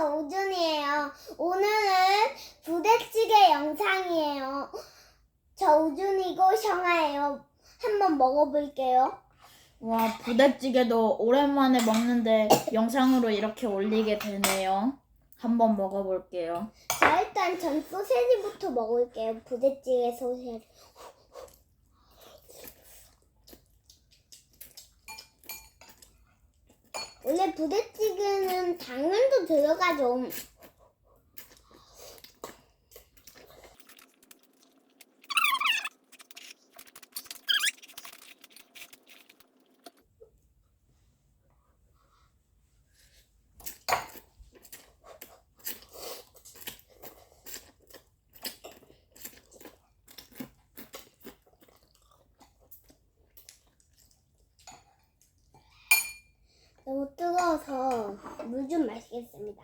저 우준이에요. 오늘은 부대찌개 영상이에요. 저 우준이고 셔아예요. 한번 먹어볼게요. 와, 부대찌개도 오랜만에 먹는데 영상으로 이렇게 올리게 되네요. 한번 먹어볼게요. 자, 일단 전 소세지부터 먹을게요. 부대찌개 소세지. 원래 부대찌개는 당면도 들어가죠. 뜨거워서 물 좀 마시겠습니다.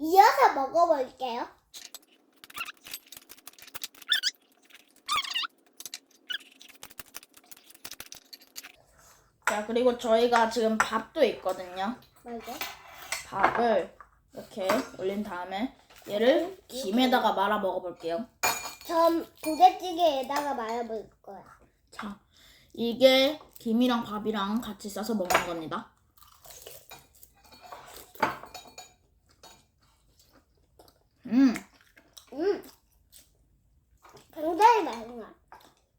이어서 먹어볼게요. 자, 그리고 저희가 지금 밥도 있거든요. 말고. 밥을 이렇게 올린 다음에 얘를 김에다가 말아 먹어볼게요. 전 부대찌개에다가 말아볼 거야. 자, 이게 김이랑 밥이랑 같이 싸서 먹는 겁니다. 음, 음, 굉장히 맛있나.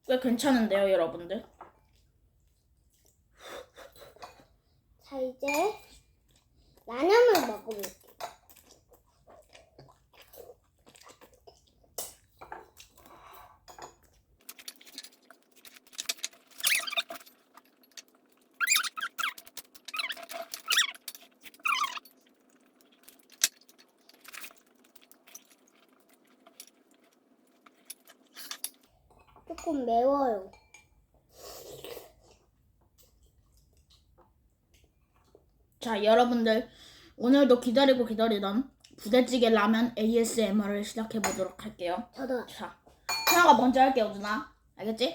꽤 괜찮은데요, 여러분들? 자 이제 라면을 먹어볼게. 조금 매워요. 자, 여러분들 오늘도 기다리고 기다리던 부대찌개 라면 ASMR을 시작해 보도록 할게요. 저도 자, 하나가 먼저 할게요, 누나. 알겠지?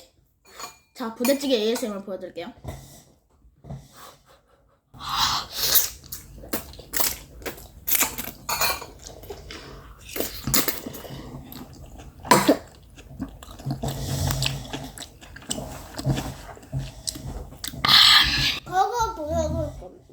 자, 부대찌개 ASMR 보여드릴게요. 그거 보여줄 겁니다.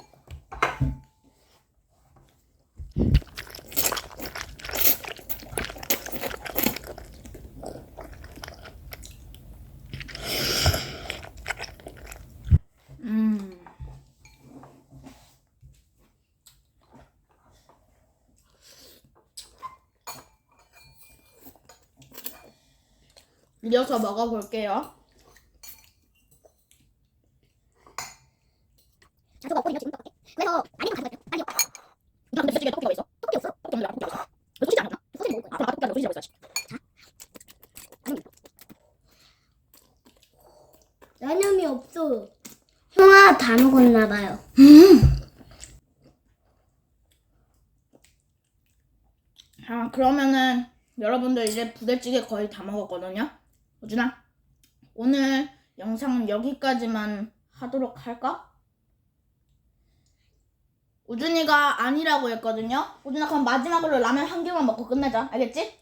음. 이어서 먹어볼게요. 자수가 없거든요 지금 떡볶이. 그래서 아니면 가져갈게요. 아니요. 누나 근데 부대찌개 떡볶이가 있어? 떡볶이 없어? 떡볶이 없는데 떡볶이 어딨어? 너 소시지 안 먹나? 소세지 먹을 거야. 앞으로 떡볶이 하고 소시지 먹어야지. 라면이 없어요. 형아 다 먹었나 봐요. 아, 그러면은 여러분들 이제 부대찌개 거의 다 먹었거든요. 우준아, 오늘 영상은 여기까지만 하도록 할까? 우준이가 아니라고 했거든요. 우준아, 그럼 마지막으로 라면 한 개만 먹고 끝내자. 알겠지?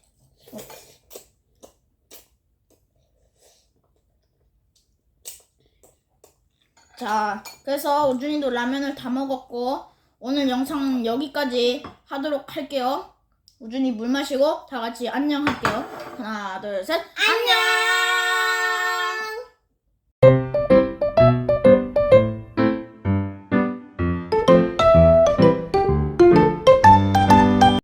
자, 그래서 우준이도 라면을 다 먹었고, 오늘 영상은 여기까지 하도록 할게요. 우준이 물 마시고 다 같이 안녕 할게요. 하나, 둘, 셋. 안녕!